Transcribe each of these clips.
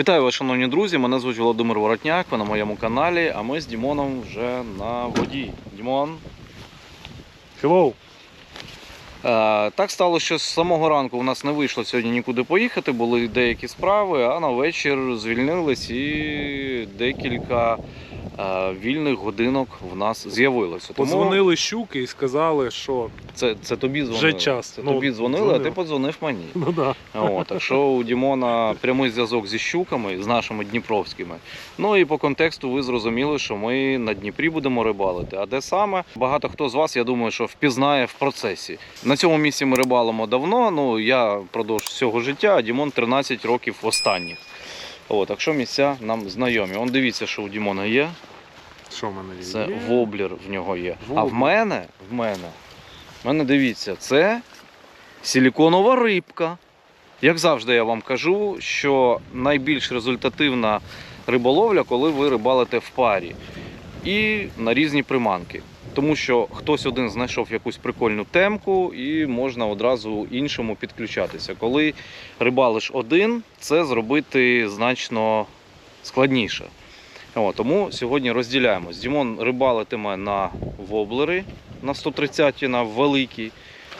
Вітаю вас, шановні друзі! Мене звуть Володимир Воротняк, ви на моєму каналі, а ми з Дімоном вже на воді. Дімон. Hello. Е, так стало, що з самого ранку у нас не вийшло сьогодні нікуди поїхати, були деякі справи, а на вечір звільнились і декілька вільних годинок в нас з'явилося. Тому Подзвонили щуки і сказали, що це, це тобі дзвонили. Вже час. Це Ну, тобі дзвонили, а ти подзвонив мені. ну да. О, так що у Дімона прямий зв'язок зі щуками, з нашими дніпровськими. Ну і по контексту ви зрозуміли, що ми на Дніпрі будемо рибалити. А де саме? Багато хто з вас, я думаю, що впізнає в процесі. На цьому місці ми рибалимо давно. Ну я продовж всього життя, а Дімон 13 років останніх. О, так що місця нам знайомі. Он дивіться, що у Дімона є. Що в мене є? Це воблер в нього є. А в мене, в мене, в мене дивіться, це силіконова рибка. Як завжди я вам кажу, що найбільш результативна риболовля, коли ви рибалите в парі і на різні приманки. Тому що хтось один знайшов якусь прикольну темку і можна одразу іншому підключатися. Коли рибалиш один, це зробити значно складніше. О, тому сьогодні розділяємось. Дімон рибалитиме на воблери на 130 на великий.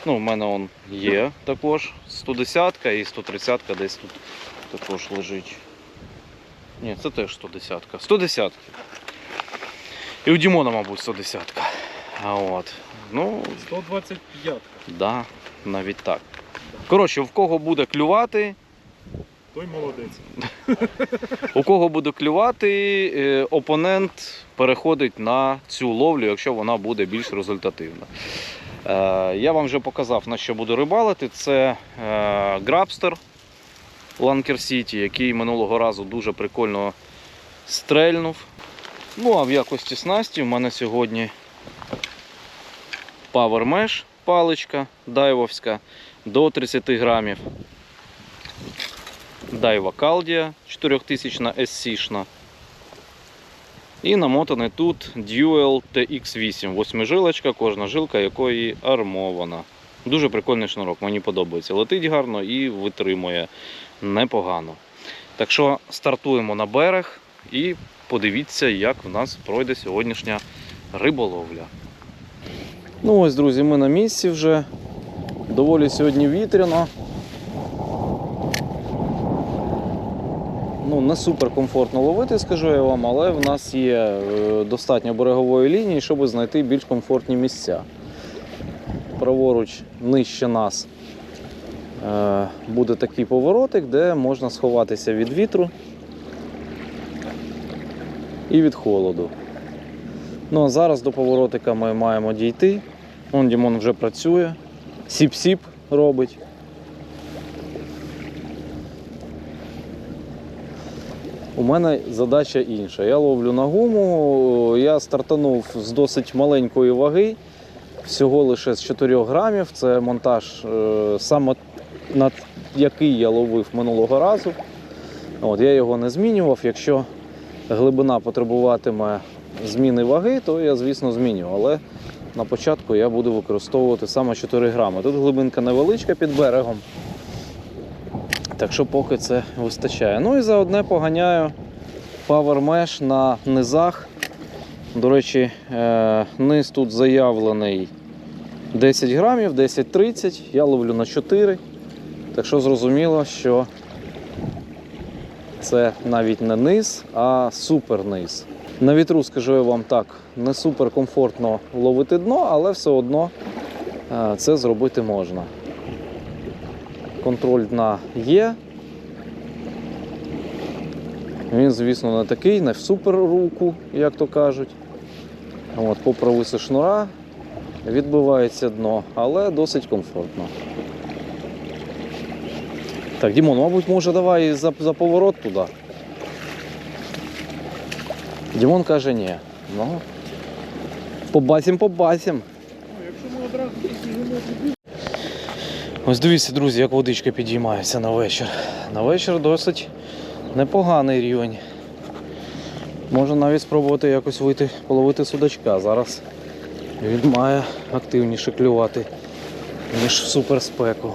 Ну, в мене он є також 110 і 130 десь тут також лежить. Ні, це теж 110. 110. І у Дімона, мабуть, 110. А от. Ну, 125. да, навіть так. Коротше, в кого буде клювати, Той молодець. У кого буде клювати, е, опонент переходить на цю ловлю, якщо вона буде більш результативна. Е, Я вам вже показав, на що буду рибалити. Це грабстер Ланкер Сіті, який минулого разу дуже прикольно стрельнув. Ну а в якості снасті в мене сьогодні Power паличка дайвовська до 30 грамів. Дайва Калдія 4000 SC-шна. І намотаний тут Dual TX8. Восьмижилочка, кожна жилка якої армована. Дуже прикольний шнурок, мені подобається. Летить гарно і витримує непогано. Так що стартуємо на берег і подивіться, як в нас пройде сьогоднішня риболовля. Ну ось, друзі, ми на місці вже. Доволі сьогодні вітряно. Ну, не супер комфортно ловити, скажу я вам, але в нас є е, достатньо берегової лінії, щоб знайти більш комфортні місця. Праворуч нижче нас е, буде такий поворотик, де можна сховатися від вітру і від холоду. Ну а зараз до поворотика ми маємо дійти. Вон Дімон вже працює, сіп-сіп робить. У мене задача інша. Я ловлю на гуму. Я стартанув з досить маленької ваги, всього лише з 4 грамів. Це монтаж, е, саме на який я ловив минулого разу. От, я його не змінював. Якщо глибина потребуватиме зміни ваги, то я, звісно, зміню. Але на початку я буду використовувати саме 4 грами. Тут глибинка невеличка під берегом. Так що поки це вистачає. Ну і заодне поганяю Power Mesh на низах. До речі, е, низ тут заявлений 10 грамів, 10-30, я ловлю на 4. Так що зрозуміло, що це навіть не низ, а супер низ. На вітру, скажу я вам так, не супер комфортно ловити дно, але все одно е, це зробити можна контроль дна є. Він, звісно, не такий, не в супер руку, як то кажуть. От, виси шнура відбивається дно, але досить комфортно. Так, Дімон, мабуть, може давай за, за поворот туди. Дімон каже, ні. Ну, побасім, побасім. Якщо ми одразу Ось дивіться, друзі, як водичка підіймається на вечір. На вечір досить непоганий рівень. Можна навіть спробувати якось вийти, половити судачка. Зараз він має активніше клювати, ніж в суперспеку.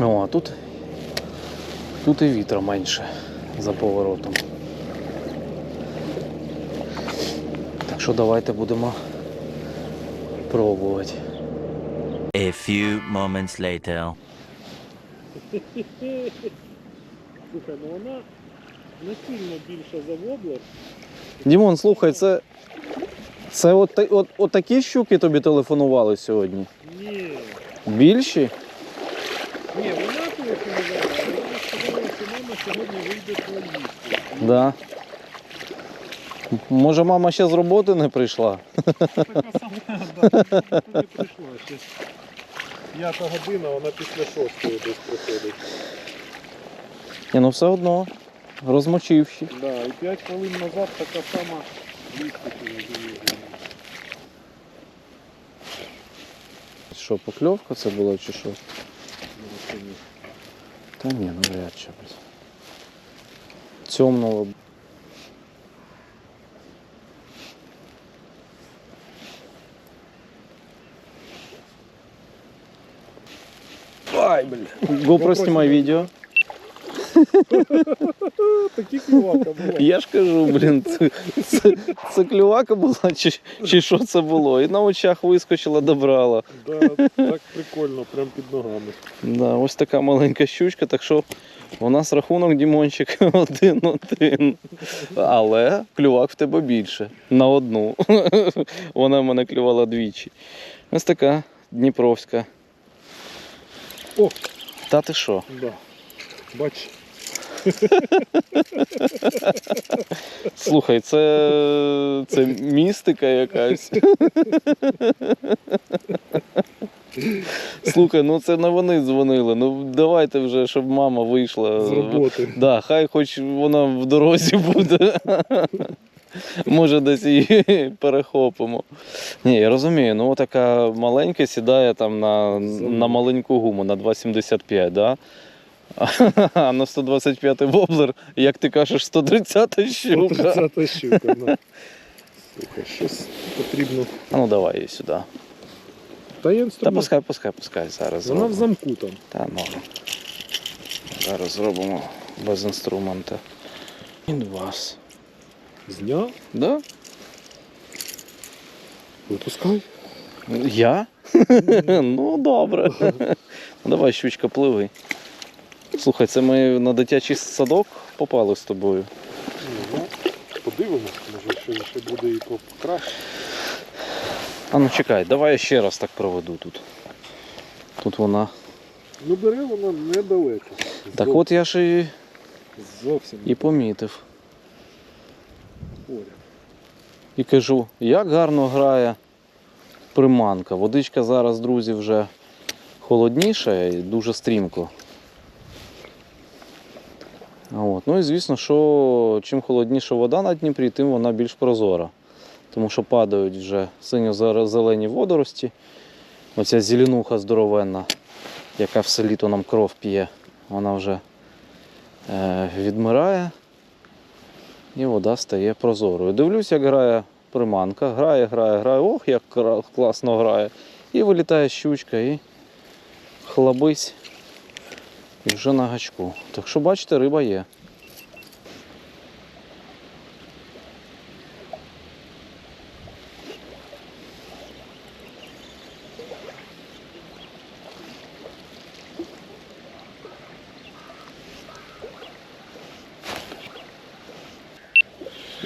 О, а тут Тут і вітра менше за поворотом. Так що давайте будемо пробувати. A few moments later. Слухай, ну вона не сильно більша за воблер. Дімон, слухай, це. Це от, от, от такі щуки тобі телефонували сьогодні? Ні. Більші? Ні, вона телефонувала, але вона сказала, що мама сьогодні вийде поїсти. Да. Може, мама ще з роботи не прийшла? Така сама, да, не прийшла ще. П'ята година, вона після шостої десь приходить. Ні, ну все одно. Розмочивши. Да, і 5 хвилин назад така сама живі. Що, покльовка це була чи що? Та ні, ну вряд чи. Темного. Ай, бля. GoPro знімай відео. Такі клювака була. Я ж кажу, блін, це, це, це клювака була, чи, чи що це було? І на очах вискочила, добрала. Да, так прикольно, прям під ногами. Да, ось така маленька щучка, так що у нас рахунок Дімончик один-один. Але клювак в тебе більше. На одну. Вона в мене клювала двічі. Ось така Дніпровська. О! Та ти що? Да. Бач, Слухай, це, це містика якась. Слухай, ну це не вони дзвонили. Ну давайте вже, щоб мама вийшла. з роботи. Да, хай хоч вона в дорозі буде. Може, десь її перехопимо. Ні, я розумію, ну така маленька сідає там на, на маленьку гуму на 2,75, да? А на 125 воблер, як ти кажеш, 130 щука. 30 щука, да. Слухай, щось потрібно. А ну давай її сюди. Та є Та інструмент. пускай, пускай, пускай зараз. Вона в зробимо. замку там. Та ну. Зараз зробимо без інструмента. Інвас. Зняв, Да? випускай. Я? ну, добре. Ну, Давай, щучка, пливи. Слухай, це ми на дитячий садок попали з тобою. Ну, подивимось, може ще, ще буде і покраще. А ну чекай, давай я ще раз так проведу тут. Тут вона. Ну бере вона недалеко. Так Зов- от я ж і, Зовсім і помітив. Поряд. І кажу, як гарно грає приманка. Водичка зараз, друзі, вже холодніша і дуже стрімко. От. Ну і звісно, що чим холодніша вода на Дніпрі, тим вона більш прозора. Тому що падають вже синьо-зелені водорості. Оця зеленуха здоровенна, яка все літо нам кров п'є, вона вже е, відмирає і вода стає прозорою. Дивлюсь, як грає приманка, грає, грає, грає, ох, як класно грає. І вилітає щучка і хлабись. І вже на гачку. Так що бачите, риба є.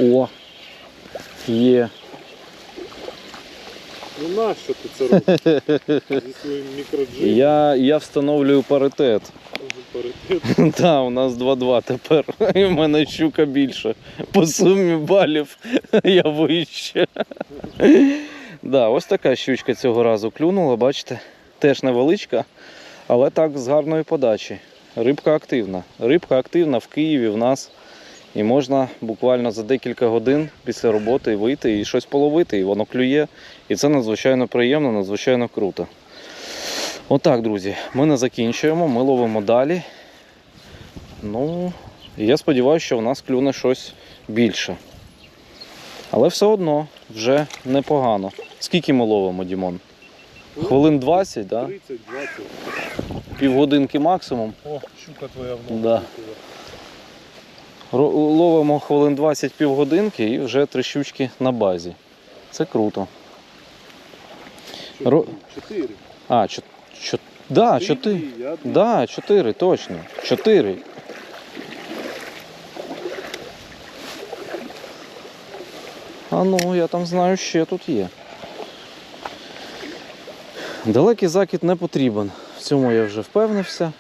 О! Є. Ну нащо ти це робиш? Зі своїм мікроджином Я, я встановлюю паритет. паритет. Так, у нас 2-2 тепер. І в мене щука більше. По сумі балів я вище. Да, ось така щучка цього разу клюнула, бачите? Теж невеличка, але так з гарної подачі. Рибка активна. Рибка активна в Києві в нас. І можна буквально за декілька годин після роботи вийти і щось половити, і воно клює. І це надзвичайно приємно, надзвичайно круто. Отак, друзі, ми не закінчуємо, ми ловимо далі. Ну, і я сподіваюся, що в нас клюне щось більше. Але все одно вже непогано. Скільки ми ловимо, Дімон? Хвилин 20, так? 30-20. півгодинки максимум. О, щука твоя вновь. Да. Ловимо хвилин 20 півгодинки і вже три щучки на базі. Це круто. Ро- Чотири. А, чо, чо, да, чотири. Да, чотири, точно. Чотири. А ну, я там знаю, ще тут є. Далекий закид не потрібен. В цьому я вже впевнився.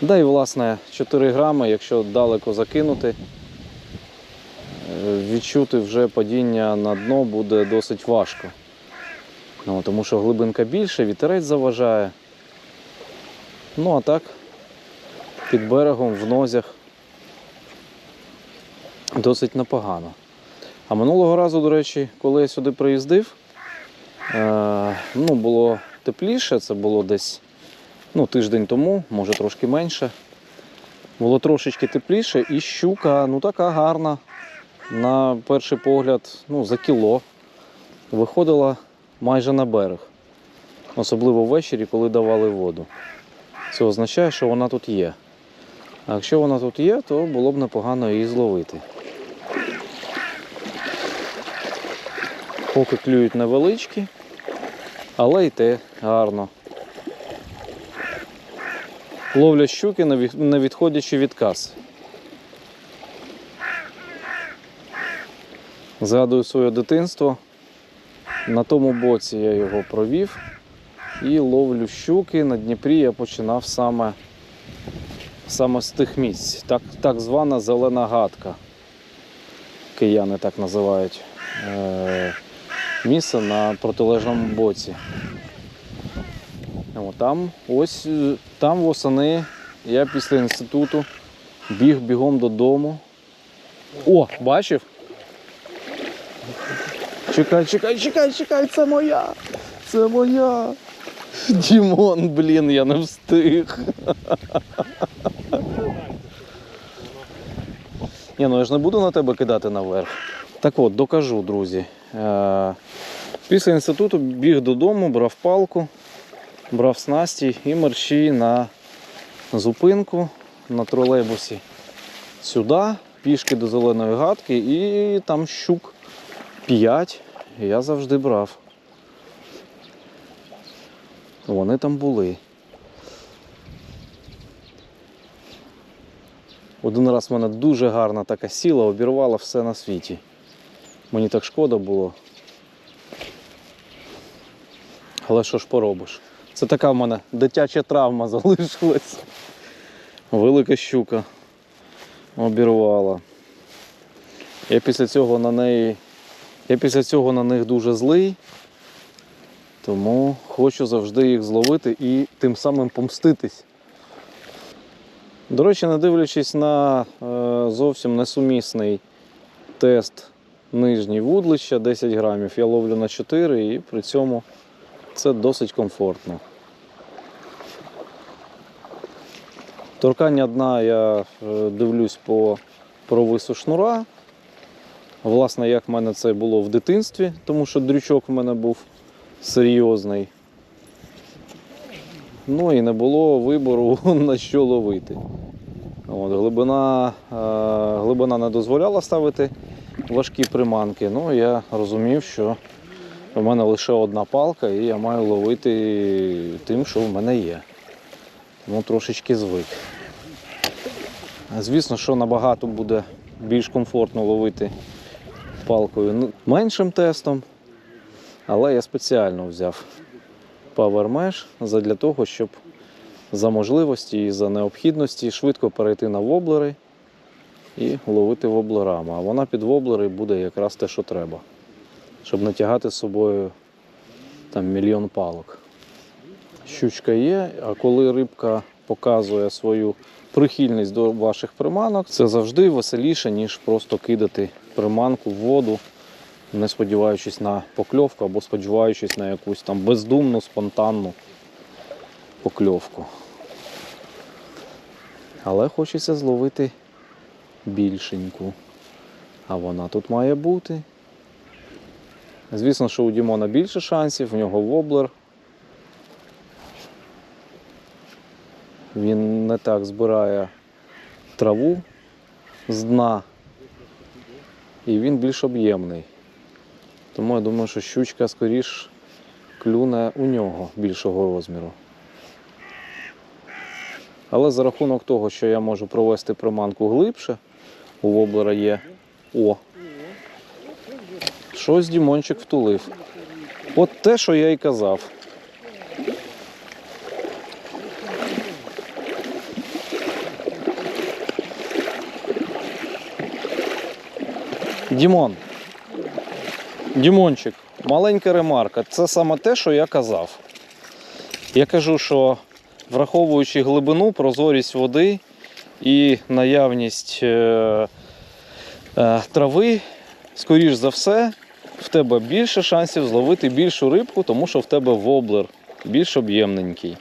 Да і власне 4 грами, якщо далеко закинути, е, відчути вже падіння на дно буде досить важко. Ну, тому що глибинка більше, вітерець заважає. Ну а так, під берегом, в нозях досить непогано. А минулого разу, до речі, коли я сюди приїздив, е, ну, було тепліше, це було десь ну, тиждень тому, може трошки менше. Було трошечки тепліше, і щука ну, така гарна. На перший погляд, ну, за кіло. Виходила майже на берег. Особливо ввечері, коли давали воду. Це означає, що вона тут є. А якщо вона тут є, то було б непогано її зловити. Поки клюють невеличкі, але й те гарно. Ловлять щуки, не відходячи від каси. Згадую своє дитинство. На тому боці я його провів і ловлю щуки. На Дніпрі я починав саме, саме з тих місць. Так, так звана зелена гадка. Кияни так називають. Е, місце на протилежному боці. Там ось е, там восени я після інституту біг бігом додому. О, бачив? Чекай, чекай, чекай, чекай, це моя. Це моя. Дімон, блін, я не встиг. Ні, ну я ж не буду на тебе кидати наверх. Так от, докажу, друзі. Е, Після інституту біг додому, брав палку, брав снасті і мерщій на зупинку на тролейбусі сюди, пішки до зеленої гадки, і там щук 5 я завжди брав. Вони там були. Один раз в мене дуже гарна така сіла, обірвала все на світі. Мені так шкода було. Але що ж поробиш? Це така в мене дитяча травма залишилась. Велика щука обірвала. Я після цього на неї. Я після цього на них дуже злий, тому хочу завжди їх зловити і тим самим помститись. До речі, не дивлячись на е, зовсім несумісний тест нижній вудлища 10 грамів, я ловлю на 4 і при цьому це досить комфортно. Торкання дна я е, дивлюсь по провису шнура. Власне, як в мене це було в дитинстві, тому що дрючок в мене був серйозний. Ну і не було вибору на що ловити. От, глибина, е, глибина не дозволяла ставити важкі приманки. Ну я розумів, що у мене лише одна палка, і я маю ловити тим, що в мене є. Тому трошечки звик. Звісно, що набагато буде більш комфортно ловити палкою ну, меншим тестом, але я спеціально взяв Power Mesh задля того, щоб за можливості і за необхідності швидко перейти на воблери і ловити воблерами. А вона під воблери буде якраз те, що треба, щоб не тягати з собою там мільйон палок. Щучка є, а коли рибка показує свою прихильність до ваших приманок, це завжди веселіше, ніж просто кидати приманку в воду, не сподіваючись на покльовку або сподіваючись на якусь там бездумну, спонтанну покльовку. Але хочеться зловити більшеньку. А вона тут має бути. Звісно, що у Дімона більше шансів, в нього воблер. Він не так збирає траву з дна. І він більш об'ємний. Тому я думаю, що щучка скоріш клюне у нього більшого розміру. Але за рахунок того, що я можу провести приманку глибше, у воблера є. О! Щось Дімончик втулив. От те, що я і казав. Дімон. Дімончик, маленька ремарка. Це саме те, що я казав. Я кажу, що враховуючи глибину, прозорість води і наявність е, е, трави, скоріш за все, в тебе більше шансів зловити більшу рибку, тому що в тебе воблер більш об'ємненький.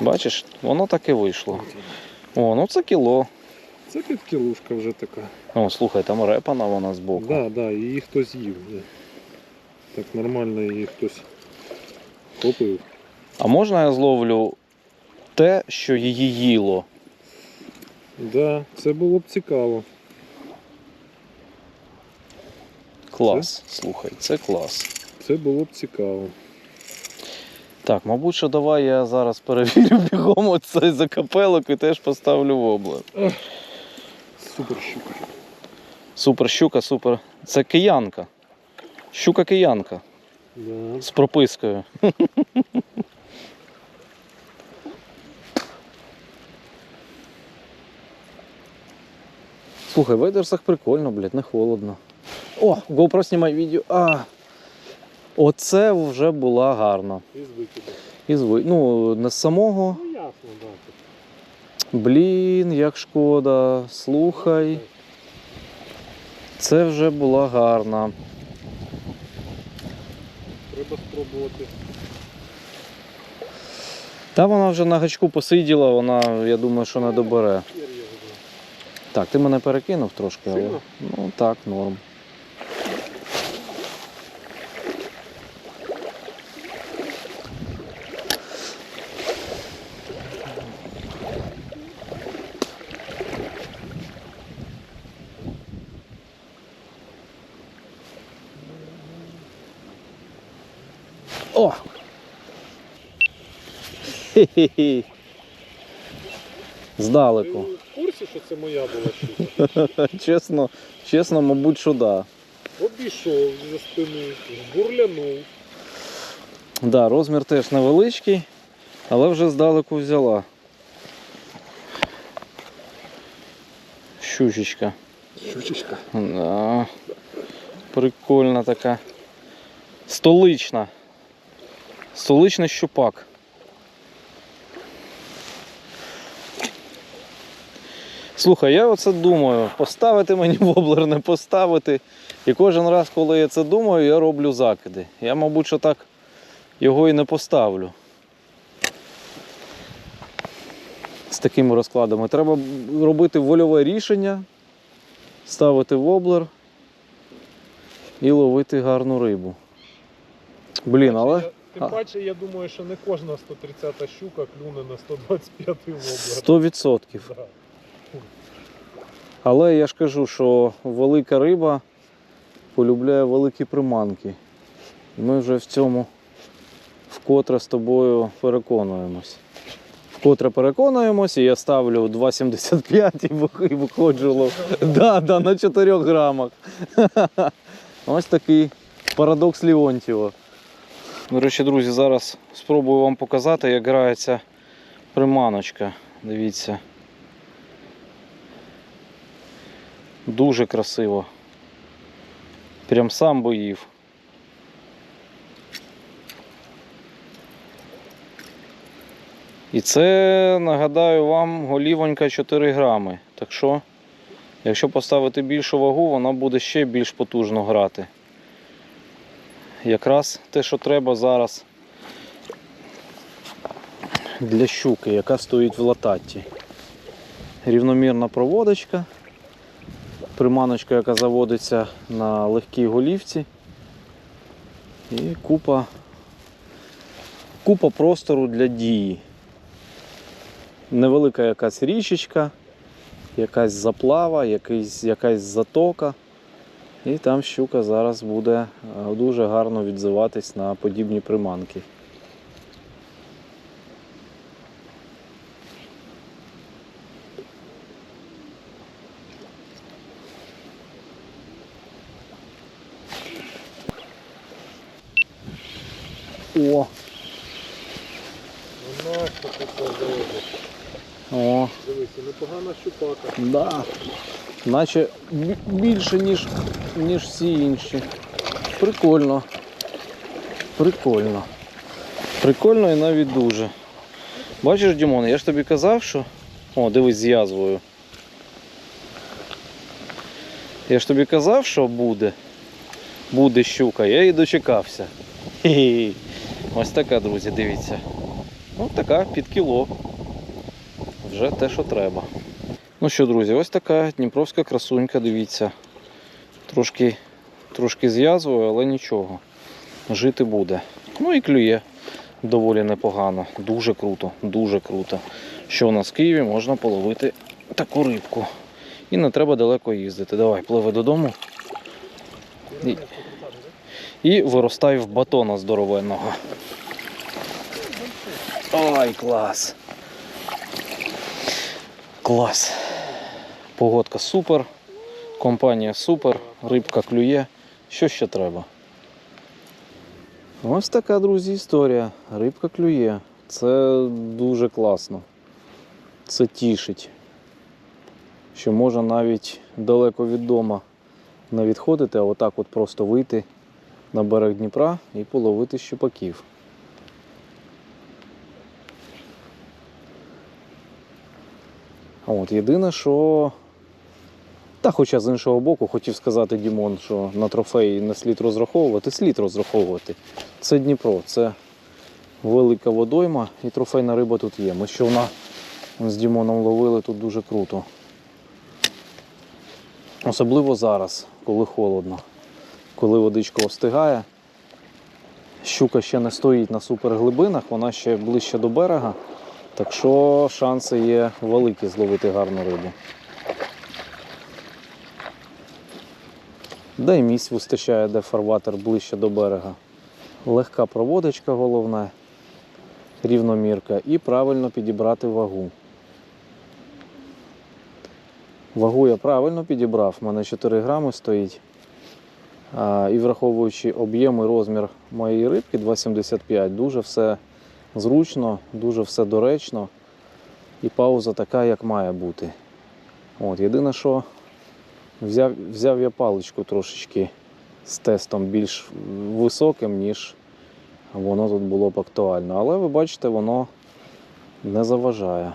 Бачиш, воно так і вийшло. О, ну це кіло. Це підкілушка вже така. О, слухай, там репана вона збоку. Да, да, її хтось їв. Так нормально її хтось копив. А можна я зловлю те, що її їло? Да, це було б цікаво. Клас. Слухай, це клас. Це було б цікаво. Так, мабуть, що давай я зараз перевірю бігом оцей закапелок і теж поставлю воблер. Супер щука. Супер щука, супер. Це киянка. Щука киянка Да. з пропискою. Слухай, в Едерсах прикольно, блядь, не холодно. О, GoPro знімай відео. А. Оце вже була гарна. І з викиду. Із ви- Ну, не з самого. Ну ясно, да. Блін, як шкода. Слухай. Це вже була гарна. Треба спробувати. Та вона вже на гачку посиділа, вона, я думаю, що не добере. Його знає. Так, ти мене перекинув трошки, але. Сильно? Ну так, норм. О! Хе-хе-хе. Здалеку. Ти в курсі, що це моя була щука? Чесно, чесно, мабуть, що да. Обійшов за спини, жбурлянув. Да, розмір теж невеличкий, але вже здалеку взяла. Щучечка. Щучечка. Да. Прикольна така. Столична. Столичний щупак. Слухай, я оце думаю, поставити мені воблер, не поставити. І кожен раз, коли я це думаю, я роблю закиди. Я, мабуть, що так його і не поставлю. З такими розкладами. Треба робити вольове рішення, ставити воблер і ловити гарну рибу. Блін, але. Тим паче, я думаю, що не кожна 130 щука клюне на 125 воблер. 100%. Да. Але я ж кажу, що велика риба полюбляє великі приманки. Ми вже в цьому вкотре з тобою переконуємось. Вкотре переконуємось, і я ставлю 2,75 і виходжу. Да, да, на 4 грамах. Ось такий парадокс Леонтьєва. До речі, друзі, зараз спробую вам показати, як грається приманочка. Дивіться. Дуже красиво. Прям сам боїв. І це, нагадаю вам, голівонька 4 грами. Так що, якщо поставити більшу вагу, вона буде ще більш потужно грати. Якраз те, що треба зараз для щуки, яка стоїть в лататті. Рівномірна проводочка приманочка, яка заводиться на легкій голівці. І купа, купа простору для дії. невелика якась річечка, якась заплава, якийсь, якась затока. І там щука зараз буде е, дуже гарно відзиватись на подібні приманки. О, Вона що тут о, Дивися, непогана щупака. да. Наче більше, ніж, ніж всі інші. Прикольно. Прикольно. Прикольно і навіть дуже. Бачиш, Дімон, я ж тобі казав, що. О, дивись з язвою. Я ж тобі казав, що буде. Буде щука, я і дочекався. Хе-хе. Ось така, друзі, дивіться. Ось така під кіло. Вже те, що треба. Ну що, друзі, ось така дніпровська красунька, дивіться. Трошки, трошки з язвою, але нічого. Жити буде. Ну і клює доволі непогано. Дуже круто, дуже круто. Що у нас в Києві можна половити таку рибку. І не треба далеко їздити. Давай, пливи додому. І, і виростай в батона здоровенного. Ой, клас! Клас. Погодка супер, компанія супер, рибка клює. Що ще треба? Ось така, друзі, історія. Рибка клює. Це дуже класно. Це тішить. Що можна навіть далеко від дома не відходити, а отак от просто вийти на берег Дніпра і половити щупаків. От, єдине, що. Та хоча з іншого боку, хотів сказати Дімон, що на трофеї не слід розраховувати, слід розраховувати. Це Дніпро, це велика водойма і трофейна риба тут є. Ми щовна з Дімоном ловили тут дуже круто. Особливо зараз, коли холодно, коли водичка остигає. Щука ще не стоїть на суперглибинах, вона ще ближче до берега. Так що шанси є великі зловити гарну рибу. Де й місць вистачає, де фарватер ближче до берега. Легка проводочка головна, рівномірка і правильно підібрати вагу. Вагу я правильно підібрав, в мене 4 грами стоїть. І враховуючи об'єм і розмір моєї рибки 2,75, дуже все зручно, дуже все доречно. І пауза така, як має бути. От, єдине, що взяв, взяв я паличку трошечки з тестом більш високим, ніж воно тут було б актуально. Але ви бачите, воно не заважає.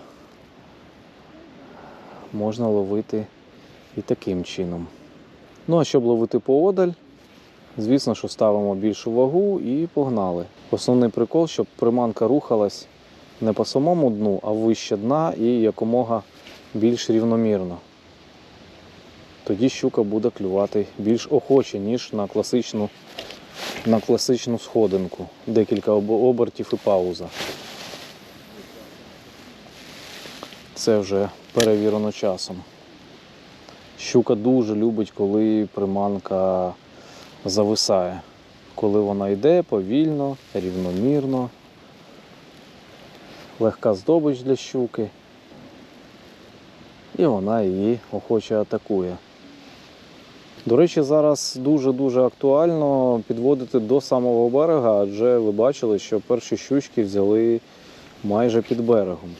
Можна ловити і таким чином. Ну, а щоб ловити поодаль, звісно, що ставимо більшу вагу і погнали. Основний прикол, щоб приманка рухалась не по самому дну, а вище дна і якомога більш рівномірно. Тоді щука буде клювати більш охоче, ніж на класичну, на класичну сходинку. Декілька обертів і пауза. Це вже перевірено часом. Щука дуже любить, коли приманка зависає. Коли вона йде повільно, рівномірно, легка здобич для щуки. І вона її охоче атакує. До речі, зараз дуже-дуже актуально підводити до самого берега, адже ви бачили, що перші щучки взяли майже під берегом.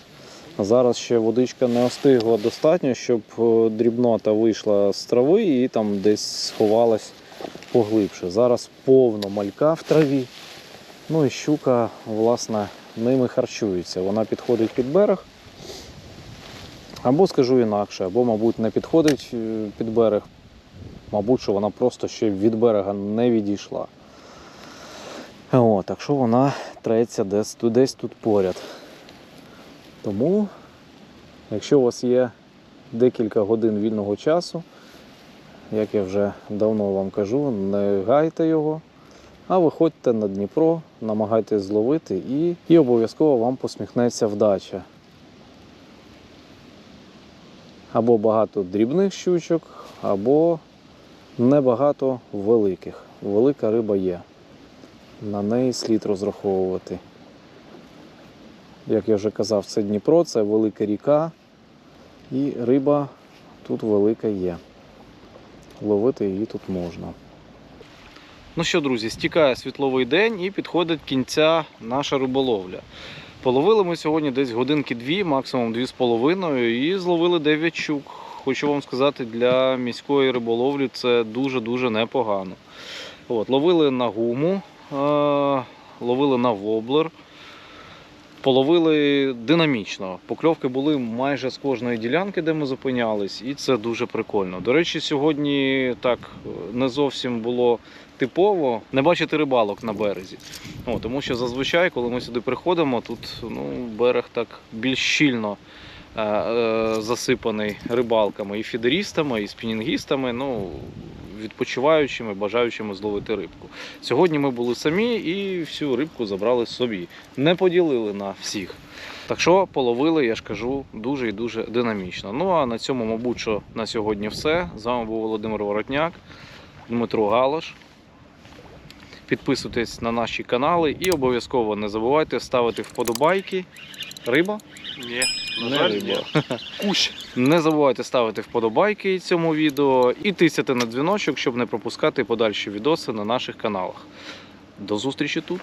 Зараз ще водичка не остигла достатньо, щоб е, дрібнота вийшла з трави і там десь сховалась поглибше. Зараз повно малька в траві. Ну і щука, власне, ними харчується. Вона підходить під берег. Або скажу інакше, або, мабуть, не підходить е, під берег. Мабуть, що вона просто ще від берега не відійшла. О, так що вона треться десь, десь тут поряд. Тому, якщо у вас є декілька годин вільного часу, як я вже давно вам кажу, не гайте його, а виходьте на Дніпро, намагайтесь зловити і, і обов'язково вам посміхнеться вдача. або багато дрібних щучок, або небагато великих. Велика риба є. На неї слід розраховувати. Як я вже казав, це Дніпро, це велика ріка, і риба тут велика є. Ловити її тут можна. Ну що, друзі, стікає світловий день і підходить кінця наша риболовля. Половили ми сьогодні десь годинки дві, максимум дві з половиною, і зловили 9 щук. Хочу вам сказати, для міської риболовлі це дуже-дуже непогано. От, ловили на гуму, е- ловили на воблер. Половили динамічно. Покльовки були майже з кожної ділянки, де ми зупинялись, і це дуже прикольно. До речі, сьогодні так е, не зовсім було типово не бачити рибалок на березі. О, тому що зазвичай, коли ми сюди приходимо, тут ну, берег так більш щільно засипаний рибалками і фідерістами, і спінінгістами, ну, відпочиваючими, бажаючими зловити рибку. Сьогодні ми були самі і всю рибку забрали собі. Не поділили на всіх. Так що половили, я ж кажу, дуже і дуже динамічно. Ну а на цьому, мабуть, що на сьогодні все. З вами був Володимир Воротняк, Дмитро Галаш. Підписуйтесь на наші канали і обов'язково не забувайте ставити вподобайки. Риба? Ні, на Не жаль, ні. Кущ. Не забувайте ставити вподобайки цьому відео і тисяти на дзвіночок, щоб не пропускати подальші відоси на наших каналах. До зустрічі тут!